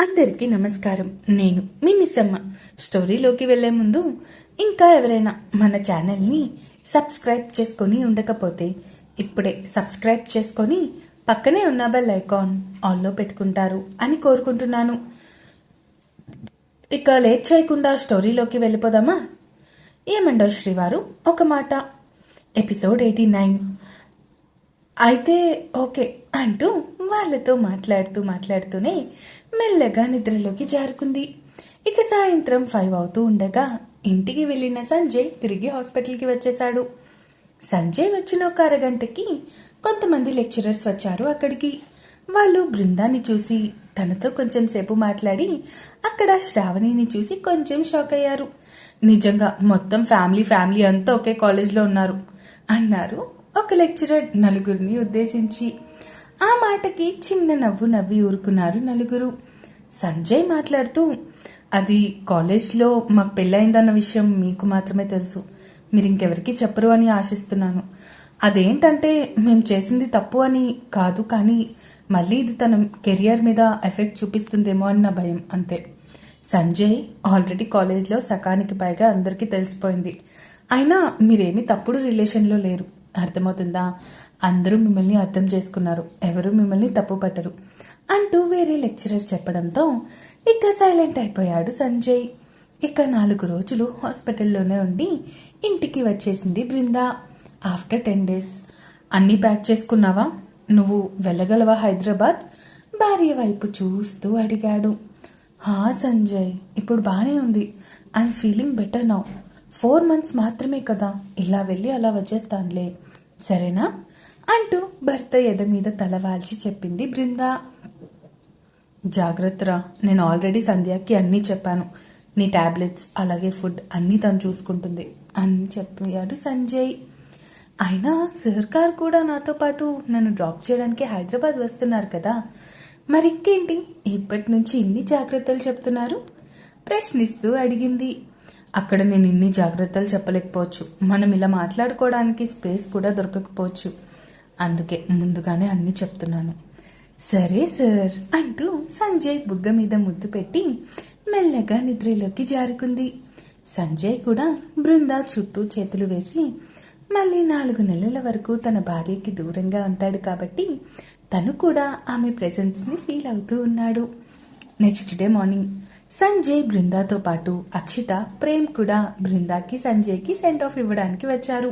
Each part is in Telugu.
అందరికీ నమస్కారం. నేను మీ మిస్సమ్మ. స్టోరీలోకి వెళ్ళే ముందు ఇంకా ఎవరైనా మన ఛానల్ని సబ్స్క్రైబ్ చేసుకొని ఉండకపోతే ఇప్పుడే సబ్స్క్రైబ్ చేసుకొని పక్కనే ఉన్న బెల్ ఐకాన్ ఆల్లో పెట్టుకుంటారు అని కోరుకుంటున్నాను. ఇక లేట్ చేయకుండా స్టోరీలోకి వెళ్ళిపోదామా? ఏమండో శ్రీవారు ఒక మాట. Episode eighty nine. అయితే ఓకే అంటూ వాళ్ళతో మాట్లాడుతూ మాట్లాడుతూనే మెల్లగా నిద్రలోకి జారుకుంది. ఇక సాయంత్రం ఫైవ్ అవుతూ ఉండగా ఇంటికి వెళ్ళిన సంజయ్ తిరిగి హాస్పిటల్కి వచ్చేశాడు. సంజయ్ వచ్చిన ఒక అరగంటకి కొంతమంది లెక్చరర్స్ వచ్చారు అక్కడికి. వాళ్ళు బృందాన్ని చూసి తనతో కొంచెం సేపు మాట్లాడి అక్కడ శ్రావణిని చూసి కొంచెం షాక్ అయ్యారు. నిజంగా మొత్తం ఫ్యామిలీ ఫ్యామిలీ అంతా ఒకే కాలేజ్లో ఉన్నారు అన్నారు ఒక లెక్చరర్ నలుగురిని ఉద్దేశించి ఆ మాటకి చిన్న నవ్వు నవ్వి ఊరుకున్నారు నలుగురు. సంజయ్ మాట్లాడుతూ అది కాలేజ్లో మాకు పెళ్ళయిందన్న విషయం మీకు మాత్రమే తెలుసు. మీరు ఇంకెవరికి చెప్పరు అని ఆశిస్తున్నాను. అదేంటంటే మేము చేసింది తప్పు అని కాదు కానీ మళ్ళీ ఇది తన కెరియర్ మీద ఎఫెక్ట్ చూపిస్తుందేమో అన్న భయం అంతే. సంజయ్ ఆల్రెడీ కాలేజ్లో సకానికి పైగా అందరికీ తెలిసిపోయింది. అయినా మీరేమీ తప్పుడు రిలేషన్లో లేరు. అర్థమవుతుందా? అందరూ మిమ్మల్ని అర్థం చేసుకున్నారు. ఎవరు మిమ్మల్ని తప్పు పట్టరు. అంటూ వేరే లెక్చరర్ చెప్పడంతో ఇక సైలెంట్ అయిపోయాడు సంజయ్. ఇక నాలుగు రోజులు హాస్పిటల్లోనే ఉండి ఇంటికి వచ్చేసింది బృందా. After ten days. అన్నీ ప్యాక్ చేసుకున్నావా? నువ్వు వెళ్ళగలవా హైదరాబాద్? భార్య వైపు చూస్తూ అడిగాడు. హా సంజయ్ ఇప్పుడు బాగానే ఉంది. I'm feeling better now. Four months మాత్రమే కదా. ఇలా వెళ్ళి అలా వచ్చేస్తానులే. సరేనా? అంటూ భర్త ఎద మీద తల వాల్చి చెప్పింది బృందా. జాగ్రత్తరా నేను ఆల్రెడీ సంధ్యాకి అన్నీ చెప్పాను. నీ టాబ్లెట్స్ అలాగే ఫుడ్ అన్నీ తను చూసుకుంటుంది అని చెప్పాడు సంజయ్. అయినా సర్కార్ కూడా నాతో పాటు నన్ను డ్రాప్ చేయడానికి హైదరాబాద్ వస్తున్నారు కదా. మరింకేంటి? ఇప్పటి నుంచి ఇన్ని జాగ్రత్తలు చెప్తున్నారు? ప్రశ్నిస్తూ అడిగింది. అక్కడ నేను ఇన్ని జాగ్రత్తలు చెప్పలేకపోవచ్చు. మనం ఇలా మాట్లాడుకోవడానికి స్పేస్ కూడా దొరకకపోవచ్చు. అందుకే ముందుగానే అన్ని చెప్తున్నాను. సరే సార్ అంటూ సంజయ్ బుగ్గ మీద ముద్దు పెట్టి మెల్లగా నిద్రలోకి జారుకుంది. సంజయ్ కూడా బృందా చుట్టూ చేతులు వేసి మళ్ళీ నాలుగు నెలల వరకు తన భార్యకి దూరంగా ఉంటాడు కాబట్టి తను కూడా ఆమె ప్రెజెన్స్ని ఫీల్ అవుతూ ఉన్నాడు. నెక్స్ట్ డే మార్నింగ్ సంజయ్ బృందాతో పాటు అక్షిత ప్రేమ్ కూడా బృందాకి సంజయ్కి సెండ్ ఆఫ్ ఇవ్వడానికి వచ్చారు.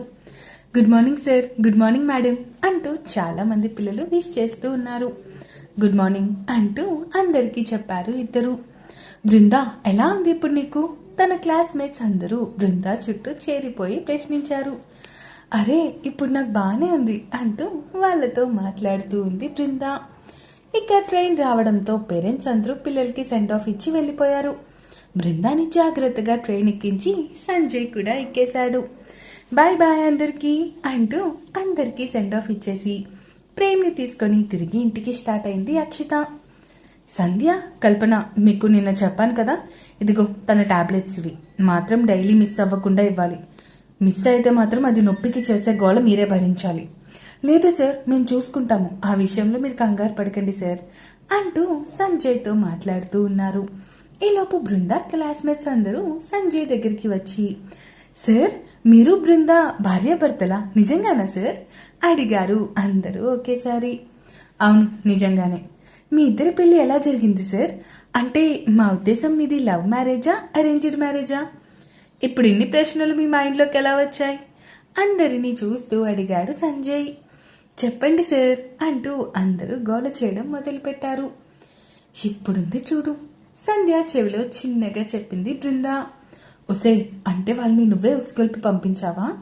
Good morning sir good morning madam అంటూ చాలా మంది పిల్లలు విష్ చేస్తూ ఉన్నారు. గుడ్ మార్నింగ్ అంటూ అందరికీ చెప్పారు ఇద్దరు. బృందా ఎలా ఉంది ఇప్పుడు నీకు? తన క్లాస్మేట్స్ అందరూ బృందా చుట్టూ చేరిపోయి ప్రశ్నించారు. అరే ఇప్పుడు నాకు బాగానే ఉంది అంటూ వాళ్ళతో మాట్లాడుతూ ఉంది బృందా. ఇక ట్రైన్ రావడంతో పేరెంట్స్ అందరూ పిల్లలకి సెండ్ ఆఫ్ ఇచ్చి వెళ్ళిపోయారు. బృందాని జాగ్రత్తగా ట్రైన్ ఎక్కించి సంజయ్ కూడా ఎక్కేశాడు. బాయ్ బాయ్ అందరికీ అంటూ అందరికీ సెండ్ ఆఫ్ ఇచ్చేసి ప్రేమ్ని తీసుకొని తిరిగి ఇంటికి స్టార్ట్ అయింది అక్షిత. సంధ్య కల్పన మీకు నిన్న చెప్పాను కదా? ఇదిగో తన టాబ్లెట్స్ ఇవి. మాత్రం డైలీ మిస్ అవ్వకుండా ఇవ్వాలి. మిస్ అయితే మాత్రం అది నొప్పికి చేసే గోళ మీరే భరించాలి. లేదు సార్ మేము చూసుకుంటాము. ఆ విషయంలో మీరు కంగారు పడకండి సార్ అంటూ సంజయ్తో మాట్లాడుతూ ఉన్నారు. ఈలోపు బృంద క్లాస్మేట్స్ అందరూ సంజయ్ దగ్గరికి వచ్చి సార్ మీరు బృంద భార్యాభర్తలా? నిజంగానా సార్? అడిగారు అందరూ ఒకేసారి. అవును నిజంగానే. మీ ఇద్దరి పెళ్ళి ఎలా జరిగింది సార్? అంటే మా ఉద్దేశం మీది లవ్ మ్యారేజా అరేంజ్డ్ మ్యారేజా? ఇప్పుడు ఇన్ని ప్రశ్నలు మీ మైండ్లోకి ఎలా వచ్చాయి? అందరినీ చూస్తూ అడిగాడు సంజయ్. చెప్పండి సార్ అంటూ అందరూ గోల చేయడం మొదలుపెట్టారు. ఇప్పుడుంది చూడు. సంధ్య చెవిలో చిన్నగా చెప్పింది బృంద. ఒసే అంటే వాళ్ళని నువ్వే ఉసుగొల్పి పంపించావా?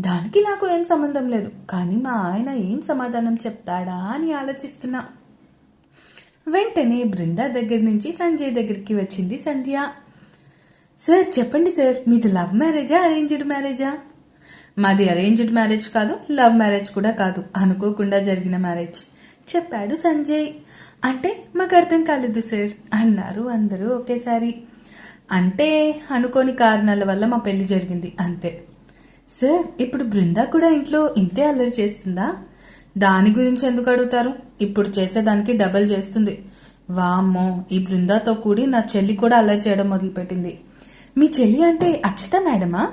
దానికి నాకు ఏం సంబంధం లేదు కానీ మా ఆయన ఏం సమాధానం చెప్తాడా అని ఆలోచిస్తున్నా. వెంటనే బృంద దగ్గర నుంచి సంజయ్ దగ్గరికి వచ్చింది సంధ్య. సార్ చెప్పండి సార్ మీది లవ్ మ్యారేజా అరేంజ్డ్ మ్యారేజా? మాది అరేంజ్డ్ మ్యారేజ్ కాదు లవ్ మ్యారేజ్ కూడా కాదు. అనుకోకుండా జరిగిన మ్యారేజ్ చెప్పాడు సంజయ్. అంటే మాకు అర్థం కాలేదు సార్ అన్నారు అందరూ ఒకేసారి. అంటే అనుకోని కారణాల వల్ల మా పెళ్ళి జరిగింది అంతే. సార్ ఇప్పుడు బృందా కూడా ఇంట్లో ఇంతే అల్లరి చేస్తుందా? దాని గురించి ఎందుకు అడుగుతారు? ఇప్పుడు చేసేదానికి డబల్ చేస్తుంది. వామ్మో ఈ బృందాతో కూడి నా చెల్లి కూడా అల్లరి చేయడం మొదలుపెట్టింది. మీ చెల్లి అంటే అక్షిత మేడమా?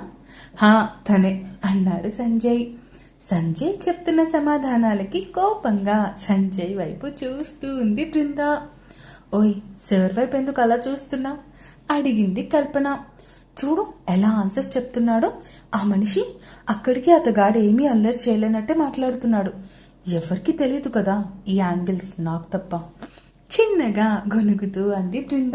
హా తనే అన్నాడు సంజయ్. సంజయ్ చెప్తున్న సమాధానాలకి కోపంగా సంజయ్ వైపు చూస్తూ ఉంది బృంద. ఓయ్ సార్ వైపు ఎందుకు అలా చూస్తున్నా? అడిగింది కల్పన. చూడు ఎలా ఆన్సర్స్ చెప్తున్నాడో. ఆ మనిషి అక్కడికి అతగాడు ఏమీ అల్లరి చేయలేనట్టే మాట్లాడుతున్నాడు. ఎవరికి తెలియదు కదా ఈ యాంగిల్స్ నాకు తప్ప. చిన్నగా గొనుగుతూ అంది బృంద.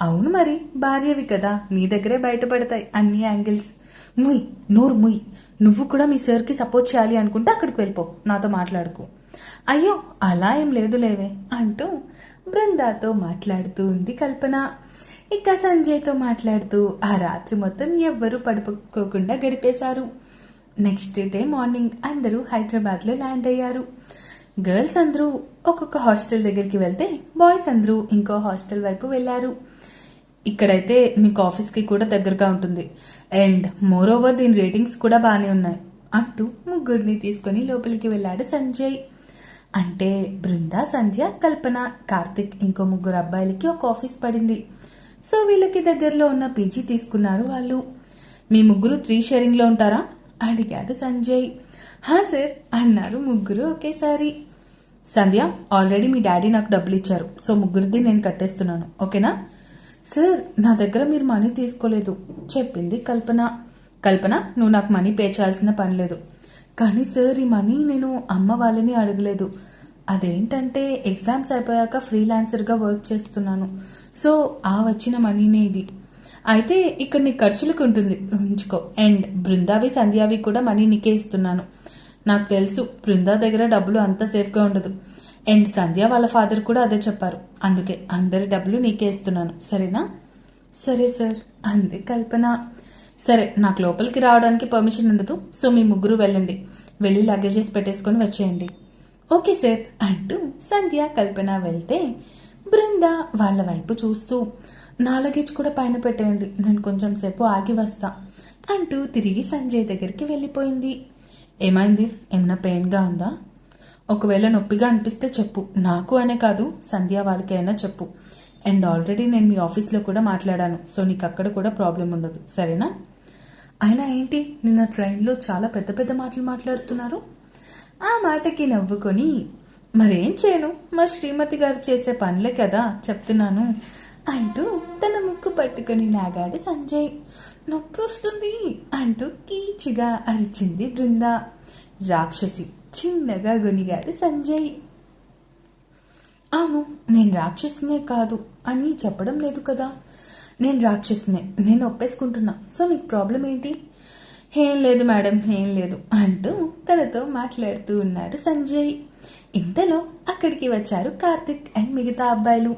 అవును మరి భార్యవి కదా నీ దగ్గరే బయటపడతాయి అన్ని యాంగిల్స్. ముయ్ నోరు ముయ్. నువ్వు కూడా మీ సార్కి సపోర్ట్ చేయాలి అనుకుంటే అక్కడికి వెళ్ళిపో. నాతో మాట్లాడుకో. అయ్యో అలా ఏం లేదు లేవే అంటూ బృందాతో మాట్లాడుతూ ఉంది కల్పన. ఇక సంజయ్తో మాట్లాడుతూ ఆ రాత్రి మొత్తం ఎవ్వరూ పడుకోకుండా గడిపేశారు. నెక్స్ట్ డే మార్నింగ్ అందరూ హైదరాబాద్లో ల్యాండ్ అయ్యారు. గర్ల్స్ అందరూ ఒక్కొక్క హాస్టల్ దగ్గరికి వెళ్తే బాయ్స్ అందరూ ఇంకో హాస్టల్ వైపు వెళ్ళారు. ఇక్కడైతే మీకు ఆఫీస్కి కూడా దగ్గరగా ఉంటుంది. అండ్ మోర్ ఓవర్ దీని రేటింగ్స్ కూడా బాగానే ఉన్నాయి. అంటూ ముగ్గురిని తీసుకొని లోపలికి వెళ్ళాడు సంజయ్. అంటే బృంద సంధ్య కల్పన కార్తిక్ ఇంకో ముగ్గురు అబ్బాయిలకి ఒక ఆఫీస్ పడింది. సో వీళ్ళకి దగ్గరలో ఉన్న పీజీ తీసుకున్నారు వాళ్ళు. మీ ముగ్గురు త్రీ షేరింగ్లో ఉంటారా? అడిగాడు సంజయ్. హా సార్ అన్నారు ముగ్గురు ఒకేసారి. సంధ్య ఆల్రెడీ మీ డాడీ నాకు డబ్బులు ఇచ్చారు సో ముగ్గురిది నేను కట్టేస్తున్నాను ఓకేనా? సార్ నా దగ్గర మీరు మనీ తీసుకోలేదు. చెప్పింది కల్పన. కల్పన నువ్వు నాకు మనీ పే చేయాల్సిన పని లేదు. కానీ సార్ ఈ మనీ నేను అమ్మ వాళ్ళని అడగలేదు. అదేంటంటే ఎగ్జామ్స్ అయిపోయాక ఫ్రీలాన్సర్గా వర్క్ చేస్తున్నాను. సో ఆ వచ్చిన మనీనే ఇది. అయితే ఇక్కడ నీ ఖర్చులకు ఉంటుంది. ఉంచుకో. అండ్ బృందావి సంధ్యావి కూడా మనీ నీకే ఇస్తున్నాను. నాకు తెలుసు బృందా దగ్గర డబ్బులు అంత సేఫ్గా ఉండదు. అండ్ సంధ్య వాళ్ళ ఫాదర్ కూడా అదే చెప్పారు. అందుకే అందరి డబ్బులు నీకే ఇస్తున్నాను. సరేనా? సరే సార్. అంది కల్పన. సరే నాకు లోపలికి రావడానికి పర్మిషన్ ఉండదు. సో మీ ముగ్గురు వెళ్ళండి. వెళ్ళి లగేజెస్ పెట్టేసుకొని వచ్చేయండి. ఓకే సార్ అంటూ సంధ్య కల్పన వెళ్తే బృంద వాళ్ళ వైపు చూస్తూ నా లగేజ్ కూడా పైన పెట్టేయండి. నేను కొంచెం సేపు ఆగి వస్తా అంటూ తిరిగి సంజయ్ దగ్గరికి వెళ్ళిపోయింది. ఏమైంది? ఏమైనా పెయిన్గా ఉందా? ఒకవేళ నొప్పిగా అనిపిస్తే చెప్పు. నాకు అనే కాదు సంధ్య వాళ్ళకి అయినా చెప్పు. అండ్ ఆల్రెడీ నేను మీ ఆఫీస్లో కూడా మాట్లాడాను సో నీకు అక్కడ కూడా ప్రాబ్లం ఉండదు. సరేనా? అయినా ఏంటి? నిన్న ట్రైన్లో చాలా పెద్ద పెద్ద మాటలు మాట్లాడుతున్నారు. ఆ మాటకి నవ్వుకొని మరేం చేయను? మా శ్రీమతి గారు చేసే పనులే కదా? చెప్తున్నాను. అంటూ తన ముక్కు పట్టుకుని నాగాడు సంజయ్ నొప్పి వస్తుంది అంటూ కీచిగా అరిచింది బృంద. రాక్షసి చిన్నగా గునిగాడు సంజయ్. అవును నేను రాక్షసునే కాదు అని చెప్పడం లేదు కదా. నేను రాక్షసునే నేను ఒప్పేసుకుంటున్నా. సో మీకు ప్రాబ్లం ఏంటి? ఏం లేదు మేడం ఏం లేదు అంటూ తనతో మాట్లాడుతూ ఉన్నాడు సంజయ్. ఇంతలో అక్కడికి వచ్చారు కార్తిక్ అండ్ మిగతా అబ్బాయిలు.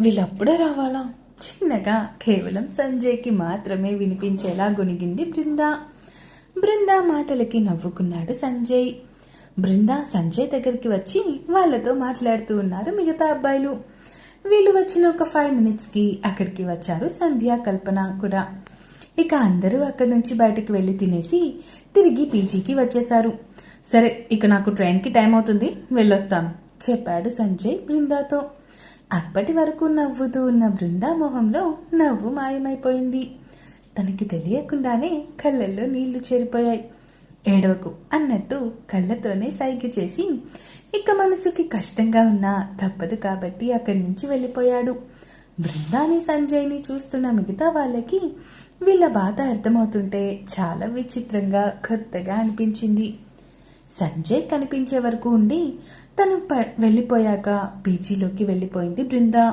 వీళ్ళప్పుడే రావాలా? చిన్నగా కేవలం సంజయ్కి మాత్రమే వినిపించేలా గొనిగింది బృందా. బృందా మాటలకి నవ్వుకున్నాడు సంజయ్. బృంద సంజయ్ దగ్గరికి వచ్చి వాళ్ళతో మాట్లాడుతూ ఉన్నారు మిగతా అబ్బాయిలు. వీళ్ళు వచ్చిన ఒక ఫైవ్ మినిట్స్కి అక్కడికి వచ్చారు సంధ్య కల్పన కూడా. ఇక అందరూ అక్కడి నుంచి బయటకు వెళ్ళి తినేసి తిరిగి పీజీకి వచ్చేశారు. సరే ఇక నాకు ట్రైన్కి టైం అవుతుంది వెళ్ళొస్తాను చెప్పాడు సంజయ్ బృందాతో. అప్పటి వరకు నవ్వుతూ ఉన్న బృందా మొహంలో నవ్వు మాయమైపోయింది. తనకి తెలియకుండానే కళ్ళల్లో నీళ్ళు చేరిపోయాయి. ఏడవకు అన్నట్టు కళ్ళతోనే సైగ చేసి ఇక మనసుకి కష్టంగా ఉన్నా తప్పదు కాబట్టి అక్కడి నుంచి వెళ్ళిపోయాడు. బృందాని సంజయ్ని చూస్తున్న మిగతా వాళ్ళకి వీళ్ళ బాధ అర్థమవుతుంటే చాలా విచిత్రంగా కొత్తగా అనిపించింది. సంజయ్ కనిపించే వరకు ఉండి తను ప- వెళ్ళిపోయాక పీజీలోకి వెళ్ళిపోయింది బృంద.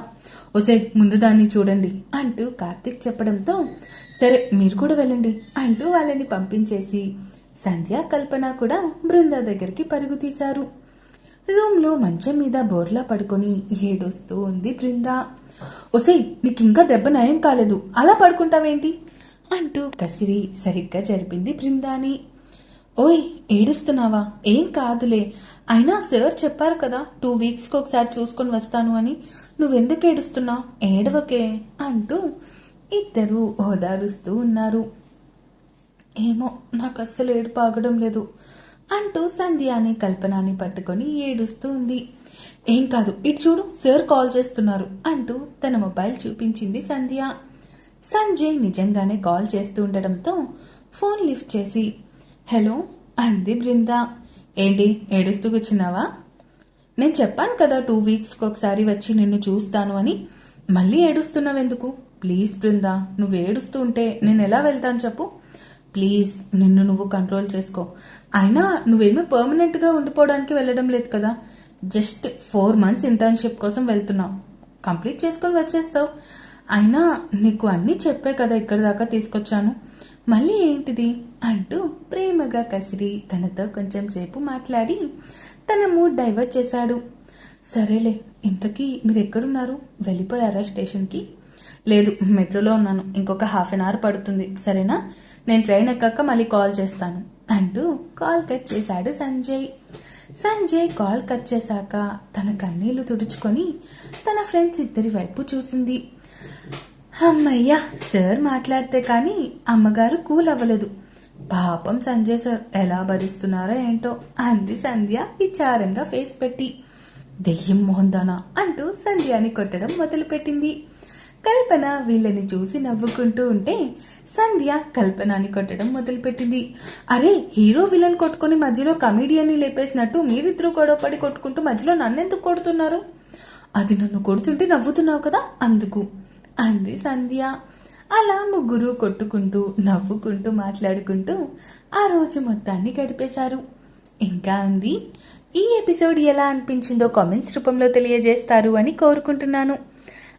ఒసే ముందు దాన్ని చూడండి అంటూ కార్తిక్ చెప్పడంతో సరే మీరు కూడా వెళ్ళండి అంటూ వాళ్ళని పంపించేసి సంధ్య కల్పన కూడా బృంద దగ్గరికి పరుగు తీశారు. రూమ్లో మంచం మీద బోర్లా పడుకొని ఏడుస్తూ ఉంది బృంద. ఒసై నీకు ఇంకా దెబ్బ నయం కాలేదు. అలా పడుకుంటావేంటి? అంటూ కసిరి సరిగ్గా జరిపింది బృందాని. ఓయ్ ఏడుస్తున్నావా? ఏం కాదులే. అయినా సార్ చెప్పారు కదా టూ వీక్స్కి ఒకసారి చూసుకొని వస్తాను అని. నువ్వెందుకు ఏడుస్తున్నావు? ఏడవకే అంటూ ఇద్దరూ ఓదారుస్తూ ఉన్నారు. ఏమో నాకు అస్సలు ఏడుపు ఆగడం లేదు అంటూ సంధ్యాని కల్పనాని పట్టుకొని ఏడుస్తూ ఉంది ఏం కాదు ఇటు చూడు సార్ కాల్ చేస్తున్నారు అంటూ తన మొబైల్ చూపించింది సంధ్య. సంజయ్ నిజంగానే కాల్ చేస్తూ ఉండడంతో ఫోన్ లిఫ్ట్ చేసి హలో అంది బృంద. ఏంటి ఏడుస్తూ కూర్చున్నావా? నేను చెప్పాను కదా టూ వీక్స్కి ఒకసారి వచ్చి నిన్ను చూస్తాను అని. మళ్ళీ ఏడుస్తున్నావెందుకు? ప్లీజ్ బృందా నువ్వు ఏడుస్తూ ఉంటే నేను ఎలా వెళ్తాను చెప్పు. ప్లీజ్ నిన్ను నువ్వు కంట్రోల్ చేసుకో. అయినా నువ్వేమీ పర్మనెంట్గా ఉండిపోవడానికి వెళ్ళడం లేదు కదా. జస్ట్ ఫోర్ మంత్స్ ఇంటర్న్షిప్ కోసం వెళ్తున్నావు. కంప్లీట్ చేసుకొని వచ్చేస్తావు. అయినా నీకు అన్నీ చెప్పే కదా ఇక్కడి దాకా తీసుకొచ్చాను. మళ్ళీ ఏంటిది? అంటూ ప్రేమగా కసిరి తనతో కొంచెం సేపు మాట్లాడి తన మూడ్ డైవర్ట్ చేశాడు. సరేలే ఇంతకీ మీరు ఎక్కడున్నారు? వెళ్ళిపోయారా స్టేషన్కి? లేదు మెట్రోలో ఉన్నాను. ఇంకొక హాఫ్ అన్ అవర్ పడుతుంది. సరేనా? నేను ట్రైన్ ఎక్కాక మళ్ళీ కాల్ చేస్తాను. అంటూ కాల్ కట్ చేశాడు సంజయ్. సంజయ్ కాల్ కట్ చేశాక తన కన్నీళ్ళు తుడుచుకొని తన ఫ్రెండ్స్ ఇద్దరి వైపు చూసింది. అమ్మయ్యా సార్ మాట్లాడితే కానీ అమ్మగారు కూల్ అవ్వలేదు. పాపం సంజయ్ సార్ ఎలా భరిస్తున్నారో ఏంటో అంది సంధ్య విచారంగా ఫేస్ పెట్టి. దెయ్యం మోహందానా అంటూ సంధ్యాని కొట్టడం మొదలుపెట్టింది. కల్పన వీళ్ళని చూసి నవ్వుకుంటూ ఉంటే సంధ్య కల్పనాని కొట్టడం మొదలుపెట్టింది. అరే హీరో విలన్ కొట్టుకుని మధ్యలో కమెడియన్ని లేపేసినట్టు మీరిద్దరూ గొడవపడి కొట్టుకుంటూ మధ్యలో నన్నెందుకు కొడుతున్నారు? అది నన్ను కొడుతుంటే నవ్వుతున్నావు కదా అందుకు అంది సంధ్య. అలా ముగ్గురు కొట్టుకుంటూ నవ్వుకుంటూ మాట్లాడుకుంటూ ఆ రోజు మొత్తాన్ని గడిపేశారు. ఇంకా అంది ఈ ఎపిసోడ్ ఎలా అనిపించిందో కామెంట్స్ రూపంలో తెలియజేస్తారు అని కోరుకుంటున్నాను.